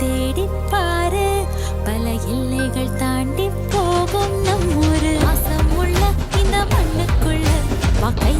தேடிப்பாரு. பல எல்லைகள் தாண்டி போகும் நம் ஒரு ஆசம் உள்ள இந்த மண்ணுக்குள்ள வாக்கை